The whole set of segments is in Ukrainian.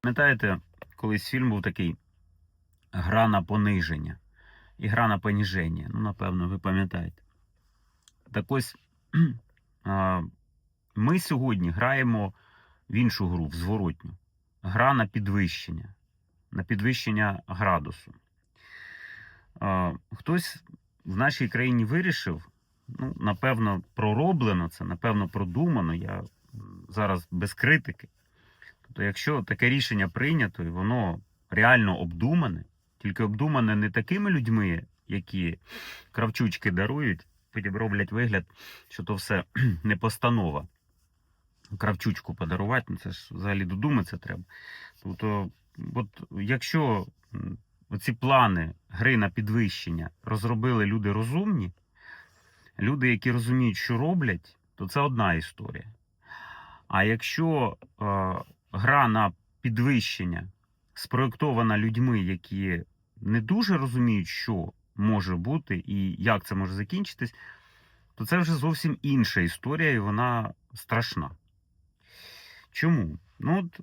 Пам'ятаєте, колись фільм був такий Гра на пониження і гра на поніження. Ну, напевно, ви пам'ятаєте. Так ось ми сьогодні граємо в іншу гру, в зворотню. Гра на підвищення, на підвищення градусу. Хтось в нашій країні вирішив, ну, напевно, пророблено це, напевно, продумано. Я зараз без критики. Тобто, якщо таке рішення прийнято і воно реально обдумане, тільки обдумане не такими людьми, які кравчучки дарують, потім роблять вигляд, що то все не постанова. Кравчучку подарувати, ну це ж взагалі додуматися треба. Тобто, от якщо м, оці плани гри на підвищення розробили люди розумні, люди, які розуміють, що роблять, то це одна історія. А якщо е, гра на підвищення спроєктована людьми, які не дуже розуміють, що може бути і як це може закінчитись, то це вже зовсім інша історія, і вона страшна. Чому? Ну, от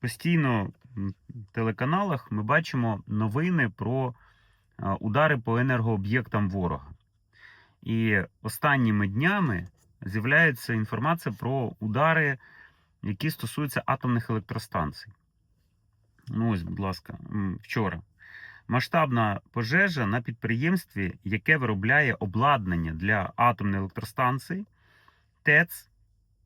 постійно в телеканалах ми бачимо новини про удари по енергооб'єктам ворога. І останніми днями з'являється інформація про удари, які стосуються атомних електростанцій. Ну, ось, будь ласка, вчора. Масштабна пожежа на підприємстві, яке виробляє обладнання для атомної електростанції, ТЕЦ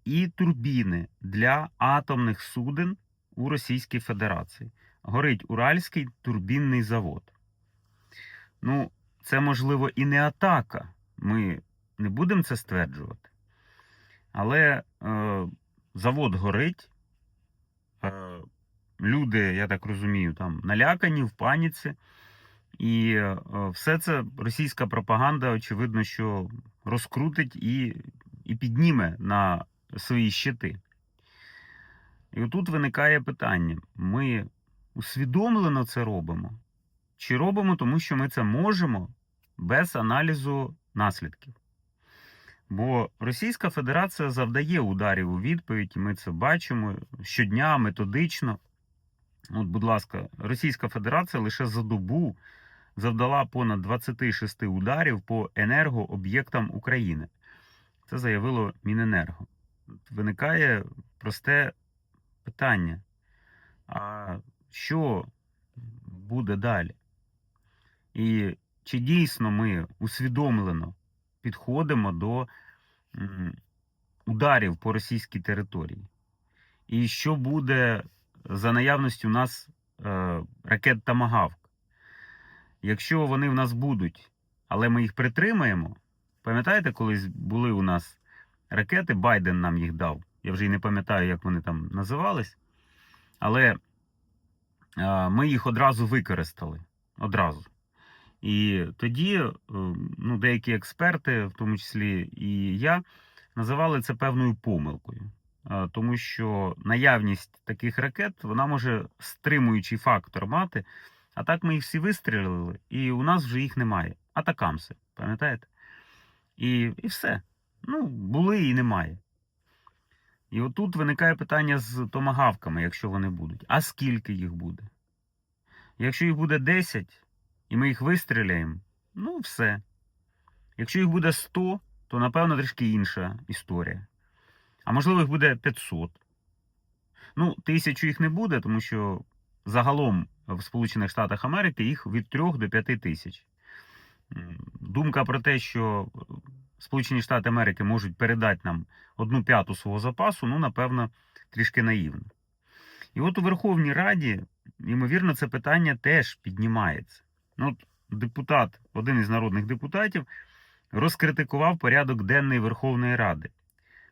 і турбіни для атомних суден у Російській Федерації. Горить Уральський турбінний завод. Ну, це можливо і не атака. Ми не будемо це стверджувати. Але е, завод горить. Е, люди, я так розумію, там налякані в паніці. І е, все це російська пропаганда, очевидно, що розкрутить і, і підніме на свої щити. І отут виникає питання: ми усвідомлено це робимо? Чи робимо, тому що ми це можемо без аналізу наслідків? Бо Російська Федерація завдає ударів у відповідь, ми це бачимо щодня, методично. От, будь ласка, Російська Федерація лише за добу завдала понад 26 ударів по енергооб'єктам України. Це заявило Міненерго. Виникає просте питання: а що буде далі? І чи дійсно ми усвідомлено підходимо до ударів по російській території? І що буде за наявності у нас е, ракет Тамагавк? Якщо вони в нас будуть, але ми їх притримаємо, пам'ятаєте, колись були у нас ракети, Байден нам їх дав. Я вже й не пам'ятаю, як вони там називались. Але е, ми їх одразу використали. Одразу. І тоді е, ну, деякі експерти, в тому числі і я, називали це певною помилкою. Е, Тому що наявність таких ракет вона може стримуючий фактор мати. А так ми їх всі вистрілили, і у нас вже їх немає. Атакамси, пам'ятаєте? І, і все. Ну, були і немає. І отут виникає питання з томагавками, якщо вони будуть. А скільки їх буде? Якщо їх буде 10, і ми їх вистріляємо, ну все. Якщо їх буде 100, то напевно трішки інша історія. А можливо, їх буде 500. Ну, тисячу їх не буде, тому що загалом в Сполучених Штатах Америки їх від 3 до 5 тисяч. Думка про те, що Сполучені Штати Америки можуть передати нам одну п'яту свого запасу, ну, напевно, трішки наївно. І от у Верховній Раді, ймовірно, це питання теж піднімається. Ну, депутат, один із народних депутатів, розкритикував порядок денний Верховної Ради.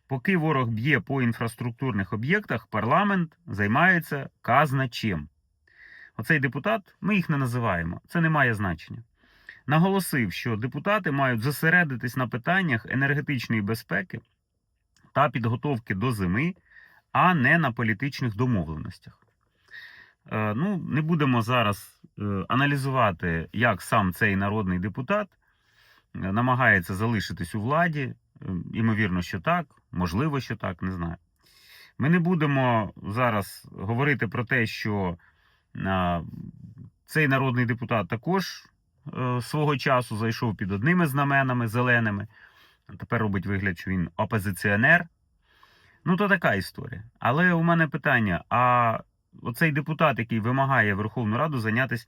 Поки ворог б'є по інфраструктурних об'єктах, парламент займається казначем. Оцей депутат, ми їх не називаємо, це не має значення. Наголосив, що депутати мають зосередитись на питаннях енергетичної безпеки та підготовки до зими, а не на політичних домовленостях. Е, Ну, не будемо зараз аналізувати, як сам цей народний депутат е, намагається залишитись у владі. Е, Імовірно, що так, можливо, що так, не знаю. Ми не будемо зараз говорити про те, що цей народний депутат також е, свого часу зайшов під одними знаменами зеленими. Тепер робить вигляд, що він опозиціонер. Ну, то така історія. Але у мене питання: а оцей депутат, який вимагає Верховну Раду зайнятися,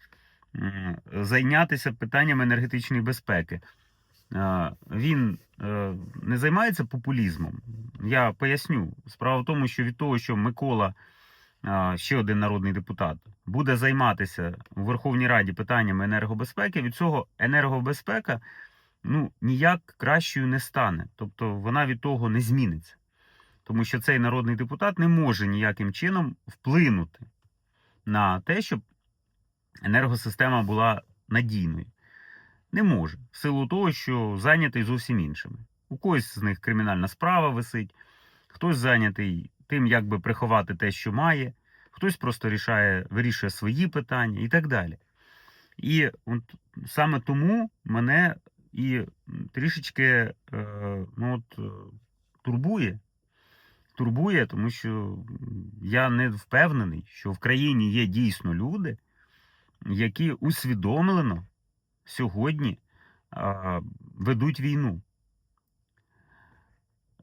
зайнятися питаннями енергетичної безпеки, е, він е, не займається популізмом? Я поясню. Справа в тому, що від того, що Микола, е, ще один народний депутат, буде займатися у Верховній Раді питаннями енергобезпеки, від цього енергобезпека ну, ніяк кращою не стане. Тобто вона від того не зміниться. Тому що цей народний депутат не може ніяким чином вплинути на те, щоб енергосистема була надійною. Не може, в силу того, що зайнятий зовсім іншими. У когось з них кримінальна справа висить, хтось зайнятий тим, як би приховати те, що має, хтось просто рішає, вирішує свої питання і так далі. І от саме тому мене і трішечки е, ну, от, е, турбує. Турбує, тому що я не впевнений, що в країні є дійсно люди, які усвідомлено сьогодні а, ведуть війну.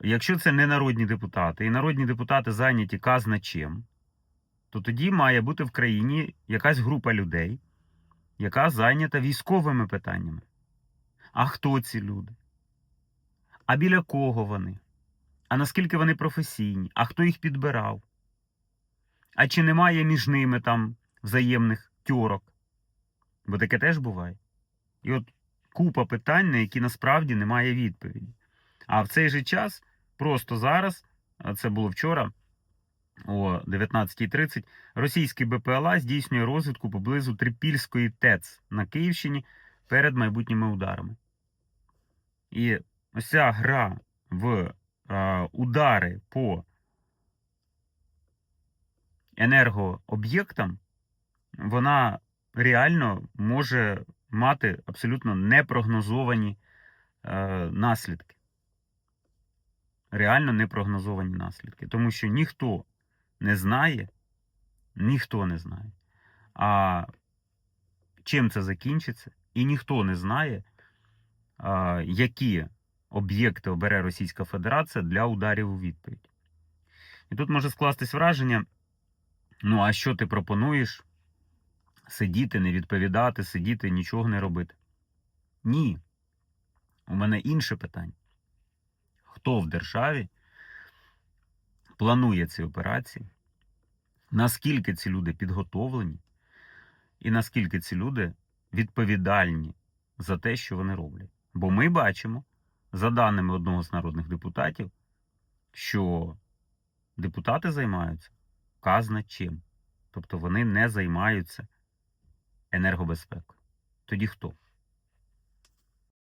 Якщо це не народні депутати, і народні депутати зайняті казна чим, то тоді має бути в країні якась група людей, яка зайнята військовими питаннями. А хто ці люди? А біля кого вони? А наскільки вони професійні? А хто їх підбирав? А чи немає між ними там взаємних тьорок? Бо таке теж буває. І от купа питань, на які насправді немає відповіді. А в цей же час, просто зараз, це було вчора, о 19.30, російський БПЛА здійснює розвідку поблизу Трипільської ТЕЦ на Київщині перед майбутніми ударами. І ось ця гра в удари по енергооб'єктам, вона реально може мати абсолютно непрогнозовані е, наслідки. Реально непрогнозовані наслідки. Тому що ніхто не знає, ніхто не знає, а чим це закінчиться, і ніхто не знає, які об'єкти обере Російська Федерація для ударів у відповідь. І тут може скластись враження: ну, а що ти пропонуєш? Сидіти, не відповідати, сидіти, нічого не робити. Ні. У мене інше питання. Хто в державі планує ці операції? Наскільки ці люди підготовлені, і наскільки ці люди відповідальні за те, що вони роблять? Бо ми бачимо, за даними одного з народних депутатів, що депутати займаються казна чим. Тобто вони не займаються енергобезпекою. Тоді хто?